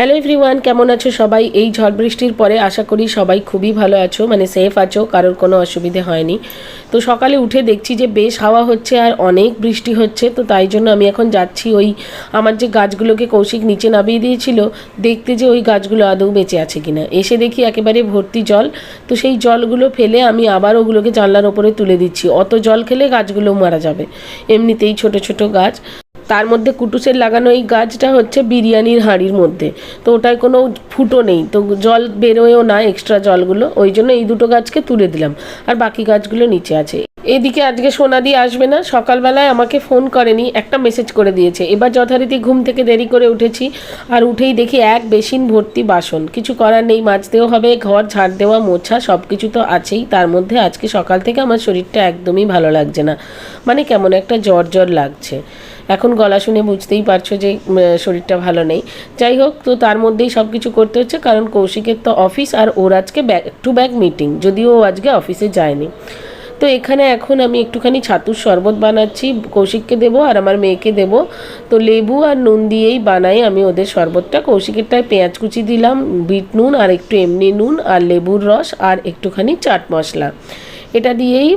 Hello everyone কেমন আছো সবাই? এই ঝড় বৃষ্টির পরে আশা করি সবাই খুবই ভালো আছো মানে সেফ আছো, কারোর কোনো অসুবিধে হয়নি। তো সকালে উঠে দেখছি যে বেশ হাওয়া হচ্ছে আর অনেক বৃষ্টি হচ্ছে, তো তাই জন্য আমি এখন যাচ্ছি ওই আমার যে গাছগুলোকে কৌশিক নিচে নামিয়ে দিয়েছিল, দেখতে যে ওই গাছগুলো আদৌ বেঁচে আছে কিনা। এসে দেখি একেবারে ভর্তি জল, তো সেই জলগুলো ফেলে আমি আবার ওগুলোকে জানলার ওপরে তুলে দিচ্ছি। অত জল খেলে গাছগুলো মারা যাবে। এমনিতেই ছোট ছোট গাছ। তার মধ্যে কুটুসের লাগানো এই গাছটা হচ্ছে বিরিয়ানির হাঁড়ির মধ্যে। তো ওটায় কোনো ফুটো নেই, তো জল বেরোয়ও না এক্সট্রা জলগুলো। ওই জন্য এই দুটো গাছকে তুলে দিলাম। আর বাকি গাছগুলো নিচে আছে। এদিকে আজকে সোনাদি আসবে না, সকালবেলায় আমাকে ফোন করেনি, একটা মেসেজ করে দিয়েছে। এবার যথারীতি ঘুম থেকে দেরি করে উঠেছি আর উঠেই দেখি এক বেসিন ভর্তি বাসন। কিছু করার নেই মাজতেও হবে, ঘর, ঝাড় দেওয়া, মোছা সব কিছু তো আছেই। তার মধ্যে আজকে সকাল থেকে আমার শরীরটা একদমই ভালো লাগছে না। মানে কেমন একটা জ্বর জ্বর লাগছে। এখন গলা শুনে বুঝতেই পারছ যে শরীরটা ভালো নেই। যাই হোক, তো তার মধ্যেই সব কিছু করতে হচ্ছে, কারণ কৌশিকের তো অফিস আর ওর আজকে ব্যাক টু ব্যাক মিটিং যদিও ও আজকে অফিসে যায়নি। তো এখানে এখন আমি একটুখানি ছাতুর শরবত বানাচ্ছি, কৌশিককে দেব আর আমার মেয়েকে দেব। তো লেবু আর নুন দিয়েই বানাই আমি ওদের শরবতটা। কৌশিকেরটায় পেঁয়াজ কুচি দিলাম, বিট নুন আর একটু এমনি নুন আর লেবুর রস আর একটুখানি চাট মশলা। এটা দিয়েই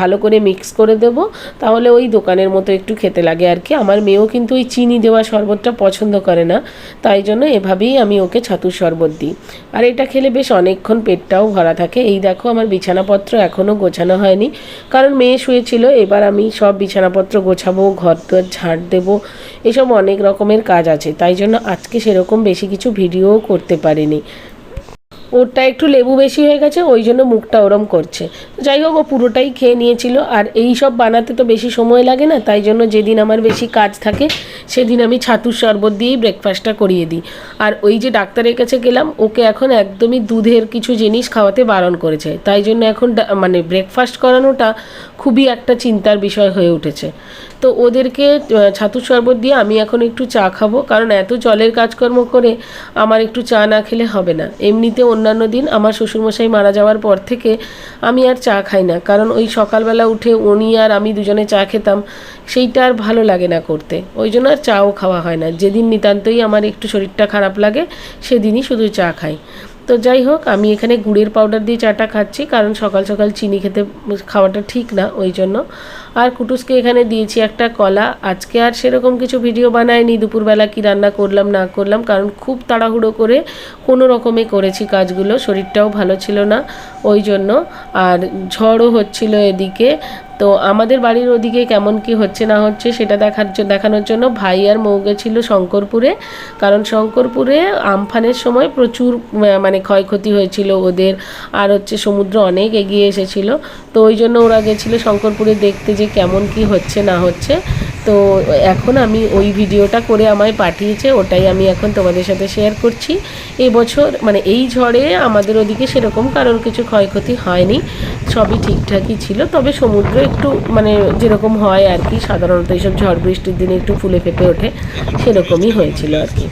ভালো করে মিক্স করে দেব। তাহলে ওই দোকানের মতো একটু খেতে লাগে আর কি। আমার মেয়েও কিন্তু ওই চিনি দেওয়া শরবতটা পছন্দ করে না। তাই জন্য এভাবেই আমি ওকে ছাতুর শরবত দিই। আর এটা খেলে বেশ অনেকক্ষণ পেটটাও ভরা থাকে। এই দেখো আমার বিছানাপত্র এখনও গোছানো হয়নি। কারণ মেয়ে শুয়েছিল, এবার আমি সব বিছানাপত্র গোছাবো, ঘর দুয়ার ঝাড় দেবো। এসব অনেক রকমের কাজ আছে। তাই জন্য আজকে সেরকম বেশি কিছু ভিডিও করতে পারিনি। ওরটা একটু লেবু বেশি হয়ে গেছে, ওই জন্য মুখটা ওরম করছে। যাই হোক, ও পুরোটাই খেয়ে নিয়েছিল, আর এই সব বানাতে তো বেশি সময় লাগে না, তাই জন্য যেদিন আমার বেশি কাজ থাকে, সেদিন আমি ছাতুর শরবত দিয়েই ব্রেকফাস্টটা করিয়ে দিই। আর ওই যে ডাক্তারের কাছে গেলাম, ওকে এখন একদমই দুধের কিছু জিনিস খাওয়াতে বারণ করেছে। তাই জন্য এখন মানে ব্রেকফাস্ট করানোটা খুবই একটা চিন্তার বিষয় হয়ে উঠেছে। তো ওদেরকে ছাতুর শরবত দিয়ে আমি এখন একটু চা খাব, কারণ এত জলের কাজকর্ম করে আমার একটু চা না খেলে হবে না। এমনিতে অন্যান্য দিন আমার শ্বশুরমশাই মারা যাওয়ার পর থেকে আমি আর চা খাই না, কারণ ওই সকালবেলা উঠে উনি আর আমি দুজনে চা খেতাম, সেইটা আর ভালো লাগে না করতে। ওই জন্য আর চাও খাওয়া হয় না। যেদিন নিতান্তই আমার একটু শরীরটা খারাপ লাগে, সেদিনই শুধু চা খাই। তো যাই হোক, আমি এখানে গুড়ের পাউডার দিয়ে চাটা খাচ্ছি, কারণ সকাল সকাল চিনি খেতে খাওয়াটা ঠিক না, ওই জন্য। আর কুটুসকে এখানে দিয়েছি একটা কলা। আজকে আর সেরকম কিছু ভিডিও বানাইনি, দুপুরবেলা কি রান্না করলাম, না করলাম, কারণ খুব তাড়াহুড়ো করে কোনো রকমে করেছি কাজগুলো, শরীরটাও ভালো ছিল না, ওই জন্য। আর ঝড়ও হচ্ছিল এদিকে তো আমাদের বাড়ির ওদিকে কেমন কি হচ্ছে না হচ্ছে সেটা দেখার দেখানোর জন্য ভাই আর মৌ গেছিল শঙ্করপুরে। কারণ শঙ্করপুরে আমফানের সময় প্রচুর মানে ক্ষয়ক্ষতি হয়েছিল ওদের। আর হচ্ছে সমুদ্র অনেক এগিয়ে এসেছিল। তো ওই জন্য ওরা গেছিল শঙ্করপুরে দেখতে যে কেমন কি হচ্ছে না হচ্ছে। তো এখন আমি ওই ভিডিওটা করে আমায় পাঠিয়েছে, ওটাই আমি এখন তোমাদের সাথে শেয়ার করছি। এবছর মানে এই ঝড়ে আমাদের ওদিকে সেরকম কারোর কিছু ক্ষয়ক্ষতি হয়নি, সবই ঠিকঠাকই ছিল। তবে সমুদ্র একটু মানে যেরকম হয় আর কি, সাধারণত এইসব ঝড় বৃষ্টির দিনে একটু ফুলে ফেপে ওঠে, সেরকমই হয়েছিল আর কি।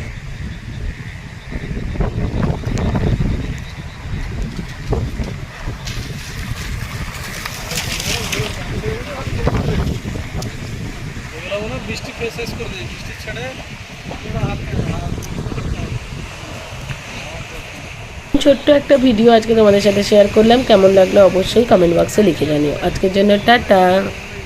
বৃষ্টি ফেস করে বৃষ্টি ছেড়ে ছোট্ট একটা ভিডিও আজকে তোমাদের সাথে শেয়ার করলাম, কেমন লাগল অবশ্যই কমেন্ট বক্সে লিখে জানিও। আজকের জন্য টাটা।